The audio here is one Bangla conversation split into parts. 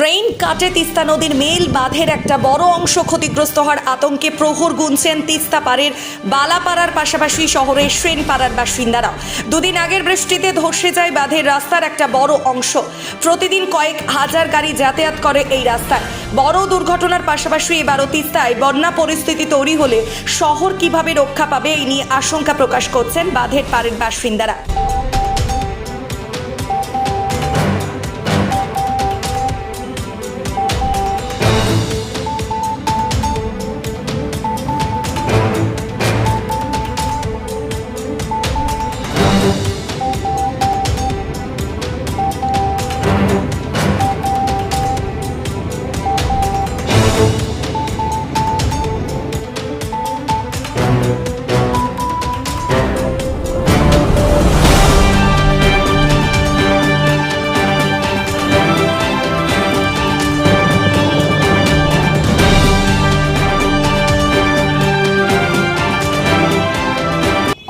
ড্রেইন কাটে তিস্তা নদীর মেল বাঁধের একটা বড় অংশ ক্ষতিগ্রস্ত হওয়ার আতঙ্কে প্রহর গুনছেন তিস্তা পাড়ের বালাপাড়ার পাশাপাশি শহরের শ্রেনপাড়ার বাসিন্দারা দুদিন আগের বৃষ্টিতে ধসে যায় বাঁধের রাস্তার একটা বড় অংশ। প্রতিদিন কয়েক হাজার গাড়ি যাতায়াত করে এই রাস্তায়। বড় দুর্ঘটনার পাশাপাশি এবারও তিস্তায় বন্যা পরিস্থিতি তৈরি হলে শহর কীভাবে রক্ষা পাবে এই নিয়ে আশঙ্কা প্রকাশ করছেন বাঁধের পাড়ের বাসিন্দারা।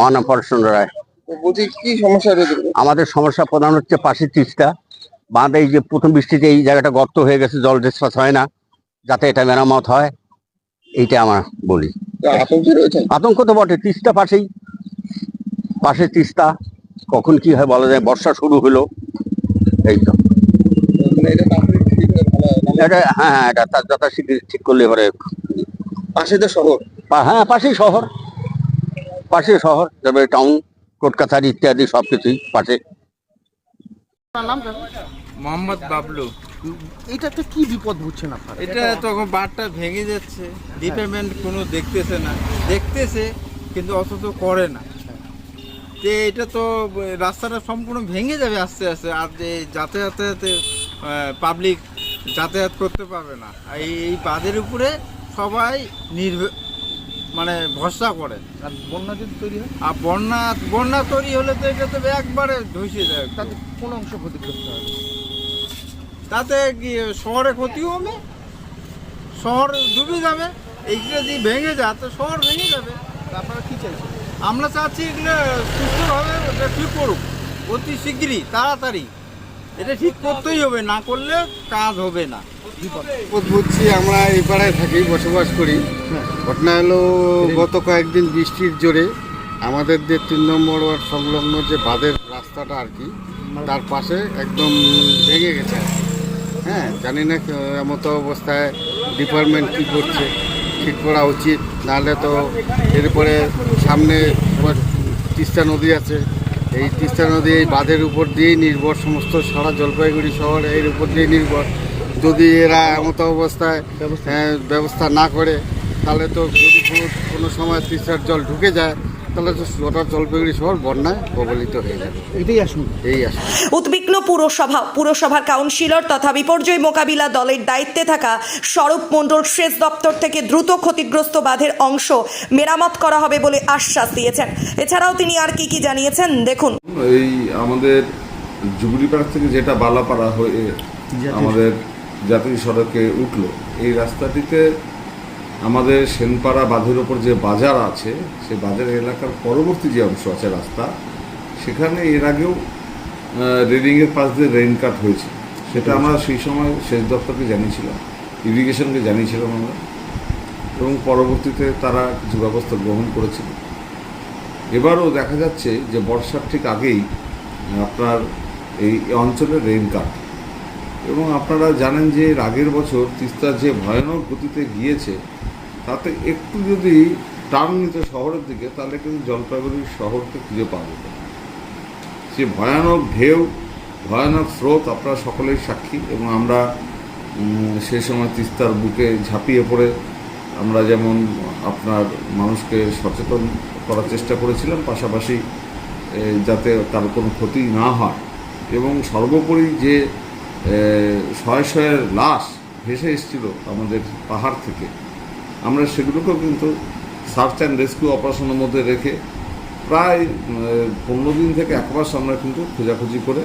আমার রায়। বলছি কি সমস্যা রয়েছে আমাদের সমস্যা প্রধান হচ্ছে পাশের তিস্তা। বাঁধ এই যে প্রথম বৃষ্টিতে এই জায়গাটা গর্ত হয়ে গেছে জল ডিসপাস হয় না যাতে এটা মেরামত হয় এইটা আমার বলি। আতঙ্কে তো বটে তিস্তা পাশেই। পাশে তিস্তা কখন কি হয় বলা যায় বর্ষা শুরু হলো এই তো। মানে এটা হয় হ্যাঁ এটা যথাশীঘ্র ঠিক করলে এবারে পাশে তো শহর। হ্যাঁ পাশেই শহর। পাশে শহর তবে টাউন কোর্ট কাছারি ইত্যাদি সব কিছুই পাশে মোহাম্মদ বাবলু। এটাতে কি বিপদ বুঝছেন আপনারা? এটা তখন বারটা ভেঙে যাচ্ছে। রিপেমেন্ট কোনো দেখতেছে না। দেখতেছে কিন্তু অত তো করে না। যে এটা তো রাস্তাটা সম্পূর্ণ ভেঙে যাবে আস্তে আস্তে আর যে যাতায়াতে পাবলিক যাতায়াত করতে পারবে না। আর এই বাঁধের উপরে সবাই নির্ভ মানে ভরসা করে। আর বন্যা যদি তৈরি হয়? আর বন্যা বন্যা তৈরি হলে তো এটা তো একবারে ধসে যায় তাতে কোন অংশ ক্ষতিগ্রস্ত হবে? তাতে কি শহরে ক্ষতি হবে? শহর ডুবে যাবে। এইগুলো যদি ভেঙে যায় তো শহর ভেঙে যাবে। আপনারা কি চাইছেন? আমরা চাচ্ছি এগুলো সুস্থভাবে ঠিক করুক। অতি শীঘ্রই তাড়াতাড়ি। এটা ঠিক করতেই হবে, না করলে কাজ হবে না। বুঝছি, আমরা এই পাড়ায় থাকি বসবাস করি। ঘটনা হলো, গত কয়েকদিন বৃষ্টির জোরে আমাদের যে তিন নম্বর ওয়ার্ড সংলগ্ন যে বাঁধের রাস্তাটা আর কি, তার পাশে একদম ভেঙে গেছে হ্যাঁ জানি না, এমতো অবস্থায় ডিপার্টমেন্ট কী করছে, ঠিক করা উচিত। নাহলে তো এরপরে সামনে তিস্তা নদী আছে এই তিস্তা নদী এই বাঁধের উপর দিয়েই নির্ভর সমস্ত সারা জলপাইগুড়ি শহর এর উপর দিয়ে নির্ভর। যদি এরা এমত অবস্থায় হ্যাঁ, ব্যবস্থা না করে তাহলে তো যদি কোনো- কোনো সময় তিস্তার জল ঢুকে যায় তাহলে গোটা জলপাইগুড়ি শহর বন্যায় কবলিত হয়ে যাবে। এটাই আসুন এই আসলে। উদ্বিগ্ন পুরসভা পুরসভার কাউন্সিলর তথা বিপর্যয় মোকাবিলা দলের দায়িত্বে থাকা স্বরূপ মণ্ডল সেচ দপ্তর থেকে দ্রুত ক্ষতিগ্রস্ত বাঁধের অংশ মেরামত করা হবে বলে আশ্বাস দিয়েছেন। এছাড়াও তিনি আর কি কি জানিয়েছেন দেখুন। এই আমাদের জুবলিপাড়া থেকে যেটা বালাপাড়া হয়ে আমাদের জাতীয় সড়কে উঠল এই রাস্তাটিতে আমাদের সেনপাড়া বাঁধের ওপর যে বাজার আছে, সে বাজার এলাকার পরবর্তী যে অংশ আছে রাস্তা, সেখানে এর আগেও রেলিংয়ের পাশ দিয়ে রেইন কাট হয়েছে। সেটা আমরা সেই সময় সেচ দপ্তরকে জানিয়েছিলাম ইরিগেশনকে জানিয়েছিলাম আমরা, এবং পরবর্তীতে তারা কিছু ব্যবস্থা গ্রহণ করেছিল। এবারও দেখা যাচ্ছে যে বর্ষার ঠিক আগেই, আপনার এই অঞ্চলে রেইন কাট এবং আপনারা জানেন যে এর আগের বছর তিস্তা যে ভয়ানক গতিতে গিয়েছে তাতে একটু যদি টার্ন নিত শহরের দিকে, তাহলে কিন্তু জলপাইগুড়ি শহরকে খুঁজে পাওয়া সে ভয়ানক ঢেউ, ভয়ানক স্রোত আপনারা সকলেই সাক্ষী এবং আমরা সে সময় তিস্তার বুকে ঝাঁপিয়ে পড়ে আমরা যেমন আপনার মানুষকে সচেতন করার চেষ্টা করেছিলাম, পাশাপাশি যাতে তার কোনো ক্ষতি না হয় এবং সর্বোপরি যে শয়ে শয়ে লাশ ভেসে এসেছিল আমাদের পাহাড় থেকে আমরা সেগুলোকেও কিন্তু সার্চ অ্যান্ড রেস্কিউ অপারেশনের মধ্যে রেখে প্রায় পনেরো দিন থেকে এক মাস আমরা কিন্তু খোঁজাখুঁজি করে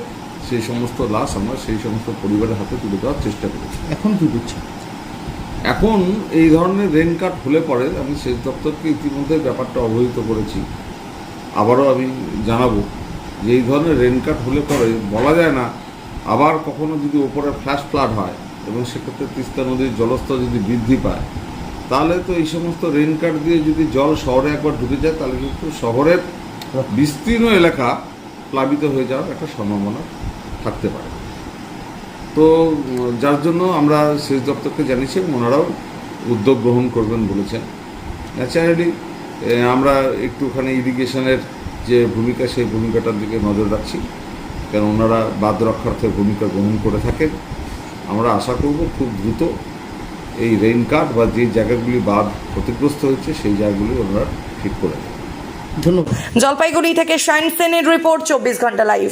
সেই সমস্ত লাশ আমরা সেই সমস্ত পরিবারের হাতে তুলে দেওয়ার চেষ্টা করেছি। এখন কি বুঝছেন এখন এই ধরনের রেন কাট হলে পরে আমি সেচ দপ্তরকে ইতিমধ্যে ব্যাপারটা অবহিত করেছি। আবারও আমি জানাব যে এই ধরনের রেন কাট হলে পরে বলা যায় না আবার কখনো যদি ওপরে ফ্ল্যাশ ফ্লাড হয় এবং সেক্ষেত্রে তিস্তা নদীর জলস্তর যদি বৃদ্ধি পায় তাহলে তো এই সমস্ত রেন কাট দিয়ে যদি জল শহরে একবার ঢুকে যায়, তাহলে কিন্তু শহরের বিস্তীর্ণ এলাকা প্লাবিত হয়ে যাওয়ার একটা সম্ভাবনা থাকতে পারে। তো, যার জন্য আমরা সেচ দপ্তরকে জানিয়েছি ওনারাও উদ্যোগ গ্রহণ করবেন বলেছেন। ন্যাচারালি আমরা একটুখানি ইরিগেশনের যে ভূমিকা, সেই ভূমিকাটার দিকে নজর রাখছি। কেন ওনারা বাদ রক্ষার্থে ভূমিকা গ্রহণ করে থাকেন। আমরা আশা করব খুব দ্রুত এই রেইন কাট বা যে জায়গাগুলি বাদ ক্ষতিগ্রস্ত হয়েছে, সেই জায়গাগুলি ওনারা ঠিক করে দেবেন। ধন্যবাদ। জলপাইগুড়ি থেকে সায়েন্স সেনের রিপোর্ট, চব্বিশ ঘণ্টা লাইভ